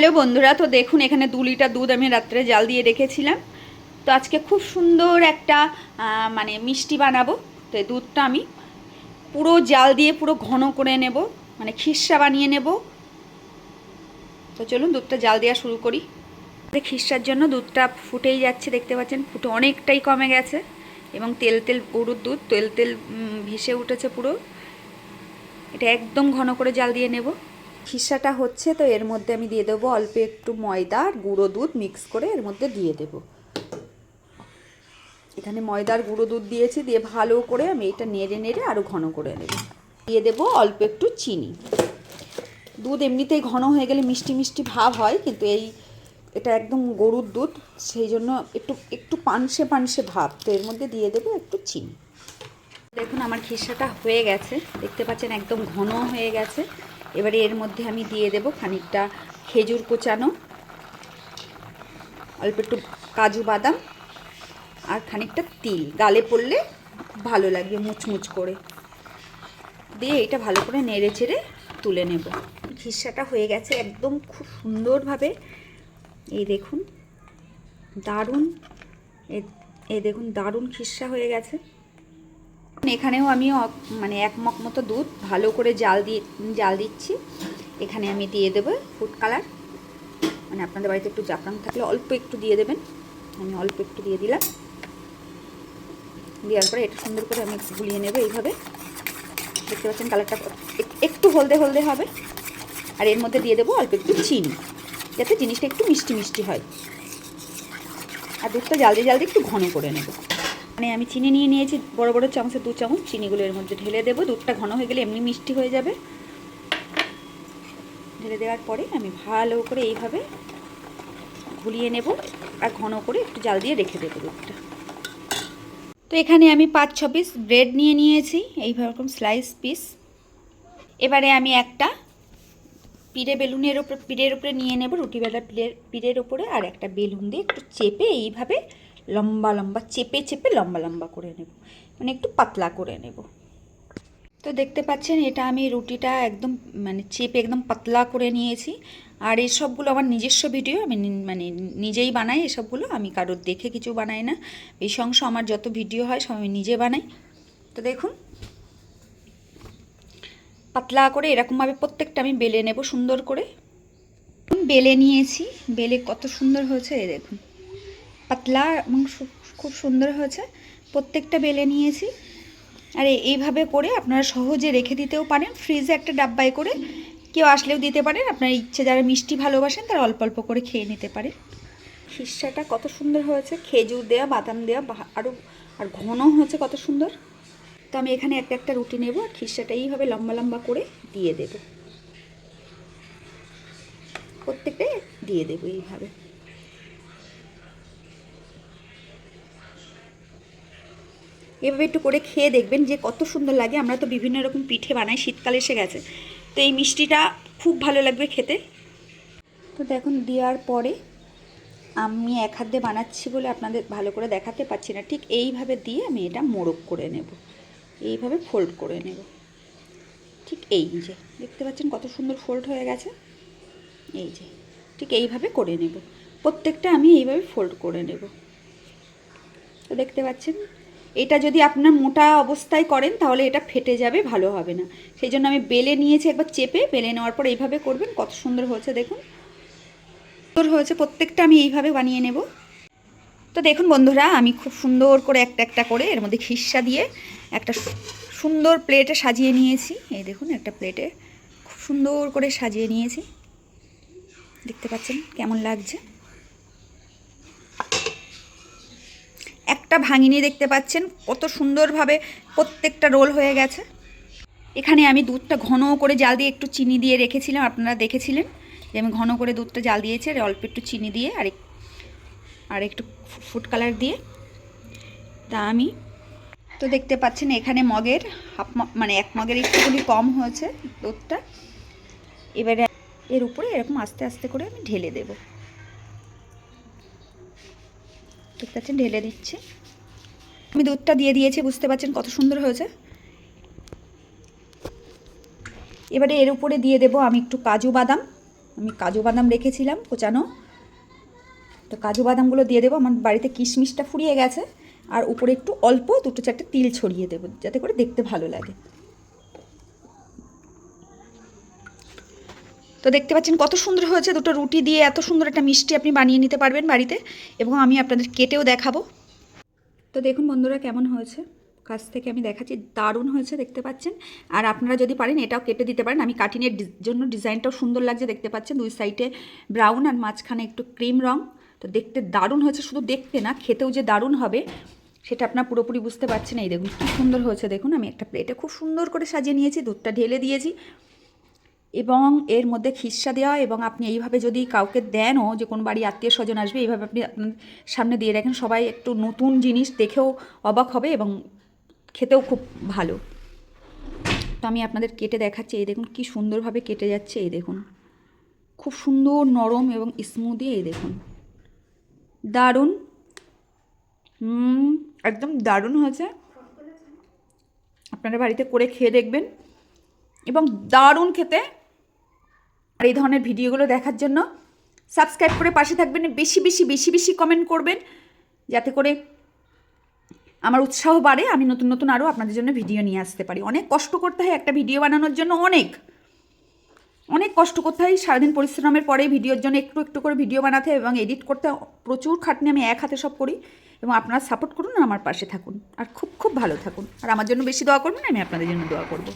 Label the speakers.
Speaker 1: Hello বন্ধুরা, তো দেখুন এখানে দু লিটার দুধ আমি রাত্রে জাল দিয়ে রেখেছিলাম। তো আজকে খুব সুন্দর একটা মানে মিষ্টি বানাবো। তো এই দুধটা আমি পুরো জাল দিয়ে পুরো ঘন করে নেব মানে খিসা বানিয়ে নেব। তো চলুন দুধটা জাল দেওয়া শুরু করি। খিসার জন্য দুধটা ফুটেই যাচ্ছে, দেখতে পাচ্ছেন? ফুটে অনেকটাই কমে গেছে। এবং তেল তেল, গরুর দুধ, তেল তেল ভেসে উঠেছে পুরো। এটা একদম ঘন করে জাল দিয়ে নেব। খিসাটা হচ্ছে, তো এর মধ্যে আমি দিয়ে দেবো অল্প একটু ময়দা আর গুঁড়ো দুধ মিক্স করে এর মধ্যে দিয়ে দেব। এখানে ময়দার গুঁড়ো দুধ দিয়েছি, দিয়ে ভালো করে আমি এটা নেড়ে নেড়ে আরও ঘন করে নেব। দিয়ে দেবো অল্প একটু চিনি। দুধ এমনিতেই ঘন হয়ে গেলে মিষ্টি মিষ্টি ভাব হয়, কিন্তু এই এটা একদম গরুর দুধ, সেই জন্য একটু একটু পানসে পানসে ভাব, তো এর মধ্যে দিয়ে দেবো একটু চিনি। দেখুন আমার খিসাটা হয়ে গেছে, দেখতে পাচ্ছেন একদম ঘন হয়ে গেছে। এবারে এর মধ্যে আমি দিয়ে দেব খানিকটা খেজুর কোচানো, অল্প একটু কাজু বাদাম আর খানিকটা তিল। গালে পড়লে ভালো লাগবে মুচমুচ করে। দিয়ে এটা ভালো করে নেড়ে চেড়ে তুলে নেব। খিসাটা হয়ে গেছে একদম খুব সুন্দরভাবে। এই দেখুন, দারুণ। এ- দেখুন, দারুণ খিসা হয়ে গেছে। এখানেও আমি মানে এক মগ মতো দুধ ভালো করে জাল দিয়ে জাল দিচ্ছি। এখানে আমি দিয়ে দেবো ফুড কালার মানে আপনাদের বাড়িতে একটু জাফরান থাকলে অল্প একটু দিয়ে দেবেন। আমি অল্প একটু দিয়ে দিলাম। দেওয়ার পরে এটা সুন্দর করে আমি গুলিয়ে নেব এইভাবে। দেখতে পাচ্ছেন কালারটা এক- একটু হলদে হলদে হবে। আর এর মধ্যে দিয়ে দেবো অল্প একটু চিনি, যাতে জিনিসটা একটু মিষ্টি মিষ্টি হয়। আর দুধটা জাল দিয়ে জাল একটু ঘন করে নেব। মানে আমি চিনি নিয়ে নিয়েছি, বড় বড় চামচের দু চামচ চিনিগুলো এর মধ্যে ঢেলে দেবো। দুধটা ঘন হয়ে গেলে এমনি মিষ্টি হয়ে যাবে। ঢেলে দেওয়ার পরে আমি ভালো করে এইভাবে ঘুলিয়ে নেব আর ঘন করে একটু জাল দিয়ে রেখে দেবো দুধটা। তো এখানে আমি পাঁচ, ছ পিস ব্রেড নিয়ে নিয়েছি এইভাবে রকম স্লাইস পিস এবারে আমি একটা পিড়ে বেলুনের ওপর, পিড়ের উপরে নিয়ে নেব রুটি বেলা পিড়ের পিড়ের ওপরে আর একটা বেলুন দিয়ে একটু চেপে এইভাবে লম্বা লম্বা, চেপে চেপে লম্বা লম্বা করে নেব। মানে একটু পাতলা করে নেব। তো দেখতে পাচ্ছেন, এটা আমি রুটিটা একদম মানে চেপে একদম পাতলা করে নিয়েছি। আর এই সবগুলো আমার নিজস্ব ভিডিও, আমি মানে নিজেই বানাই এসবগুলো আমি কারোর দেখে কিছু বানাই না। এই অংশ আমার যত ভিডিও হয়, সব আমি নিজে বানাই। তো দেখুন, পাতলা করে এরকমভাবে প্রত্যেকটা আমি বেলে নেব সুন্দর করে। বেলে নিয়েছি, বেলে কত সুন্দর হয়েছে দেখুন। পাতলা এবং খুব সুন্দর হয়েছে। প্রত্যেকটা বেলে নিয়েছি। আর এইভাবে করে আপনারা সহজে রেখে দিতেও পারেন। ফ্রিজে একটা ডাব্বায় করে কেউ আসলেও দিতে পারেন। আপনার ইচ্ছে যারা মিষ্টি ভালোবাসেন, তারা অল্প অল্প করে খেয়ে নিতে পারেন। খিসাটা কত সুন্দর হয়েছে। খেজুর দেওয়া বাদাম দেওয়া আরও আর ঘন হয়েছে কত সুন্দর। তো আমি এখানে একটা একটা রুটি নেব আর খিসাটা এইভাবে লম্বা লম্বা করে দিয়ে দেব। প্রত্যেকটাই দিয়ে দেবো এইভাবে। এভাবে একটু করে খেয়ে দেখবেন যে কত সুন্দর লাগে। আমরা তো বিভিন্ন রকম পিঠে বানাই, শীতকাল এসে গেছে। তো এই মিষ্টিটা খুব ভালো লাগবে খেতে। তো দেখুন, দেওয়ার পরে আমি এক হাত দিয়ে বানাচ্ছি বলে আপনাদের ভালো করে দেখাতে পাচ্ছি না। ঠিক এইভাবে দিয়ে আমি এটা মোড়ক করে নেব। এইভাবে ফোল্ড করে নেব। ঠিক এই যে, দেখতে পাচ্ছেন কত সুন্দর ফোল্ড হয়ে গেছে। এই যে, ঠিক এইভাবে করে নেব। প্রত্যেকটা আমি এইভাবে ফোল্ড করে নেব। তো দেখতে পাচ্ছেন এটা যদি আপনার মোটা অবস্থায় করেন, তাহলে এটা ফেটে যাবে, ভালো হবে না। সেই জন্য আমি বেলে নিয়েছি একবার চেপে, বেলে নেওয়ার পর এইভাবে করবেন, কত সুন্দর হয়েছে দেখুন। সুন্দর হয়েছে, প্রত্যেকটা আমি এইভাবে বানিয়ে নেব। তো দেখুন বন্ধুরা, আমি খুব সুন্দর করে একটা একটা করে এর মধ্যে খিসা দিয়ে একটা সুন্দর প্লেটে সাজিয়ে নিয়েছি। এই দেখুন, একটা প্লেটে খুব সুন্দর করে সাজিয়ে নিয়েছি। দেখতে পাচ্ছেন কেমন লাগছে? একটা ভাঙিনি দেখতে পাচ্ছেন, কত সুন্দরভাবে প্রত্যেকটা রোল হয়ে গেছে। এখানে আমি দুধটা ঘন করে জাল দিয়ে একটু চিনি দিয়ে রেখেছিলাম, আপনারা দেখেছিলেন যে আমি ঘন করে দুধটা জাল দিয়েছি অল্প একটু চিনি দিয়ে, আর আর একটু ফুড কালার দিয়ে। তা আমি তো দেখতে পাচ্ছেন এখানে মগের হাফ মানে এক মগের একটুখানি কম হয়েছে দুধটা। এবারে এর উপরে এরকম আস্তে আস্তে করে আমি ঢেলে দেব। দেখতে পাচ্ছেন ঢেলে দিচ্ছি। আমি দুধটা দিয়ে দিয়েছি, বুঝতে পারছেন কত সুন্দর হয়েছে? এবারে এর উপরে দিয়ে দেব আমি একটু কাজু বাদাম। আমি কাজু বাদাম রেখেছিলাম কোচানো। তো কাজু বাদামগুলো দিয়ে দেবো, আমার বাড়িতে কিশমিশটা ফুরিয়ে গেছে। আর উপরে একটু অল্প দুটো চারটে তিল ছড়িয়ে দেবো, যাতে করে দেখতে ভালো লাগে। তো দেখতে পাচ্ছেন কত সুন্দর হয়েছে, দুটো রুটি দিয়ে এত সুন্দর একটা মিষ্টি আপনি বানিয়ে নিতে পারবেন বাড়িতে। এবং আমি আপনাদের কেটেও দেখাবো। তো দেখুন বন্ধুরা কেমন হয়েছে? কাছ থেকে আমি দেখাচ্ছি, দারুণ হয়েছে দেখতে পাচ্ছেন। আর আপনারা যদি পারেন, এটাও কেটে দিতে পারেন। আমি কাটিনের জন্য ডিজাইনটাও সুন্দর লাগছে দেখতে পাচ্ছেন। দুই সাইডে ব্রাউন আর মাঝখানে একটু ক্রিম রং। তো দেখতে দারুণ হয়েছে, শুধু দেখতে না, খেতেও যে দারুণ হবে, সেটা আপনার পুরোপুরি বুঝতে পারছেন। এই দেখুন, কী সুন্দর হয়েছে দেখুন। আমি একটা প্লেটে খুব সুন্দর করে সাজিয়ে নিয়েছি, দুধটা ঢেলে দিয়েছি। এবং এর মধ্যে খিস্সা দেওয়া এবং আপনি এইভাবে যদি কাউকে দেনও যে কোনো বাড়ি আত্মীয় স্বজন আসবে, এইভাবে আপনি আপনার সামনে দিয়ে রাখেন। সবাই একটু নতুন জিনিস দেখেও অবাক হবে এবং খেতেও খুব ভালো। তো আমি আপনাদের কেটে দেখাচ্ছি। এই দেখুন কি সুন্দরভাবে কেটে যাচ্ছে। এই দেখুন। খুব সুন্দর নরম এবং স্মুদি এই দেখুন। দারুণ। একদম দারুণ হয়েছে। আপনারা বাড়িতে করে খেয়ে দেখবেন। এবং দারুণ খেতে। আর এই ধরনের ভিডিওগুলো দেখার জন্য সাবস্ক্রাইব করে পাশে থাকবেন, বেশি বেশি বেশি বেশি কমেন্ট করবেন, যাতে করে আমার উৎসাহ বাড়ে, আমি নতুন নতুন আরও আপনাদের জন্য ভিডিও নিয়ে আসতে পারি। অনেক কষ্ট করতে হয় একটা ভিডিও বানানোর জন্য, অনেক। অনেক কষ্ট করতে হয়, সারাদিন পরিশ্রমের পরে ভিডিওর জন্য একটু একটু করে ভিডিও বানাতে এবং এডিট করতে প্রচুর খাটনি আমি এক হাতে সব করি এবং আপনারা সাপোর্ট করুন আর আমার পাশে থাকুন। আর খুব খুব ভালো থাকুন। আর আমার জন্য বেশি দোয়া করবেন, আমি আপনাদের জন্য দোয়া করব।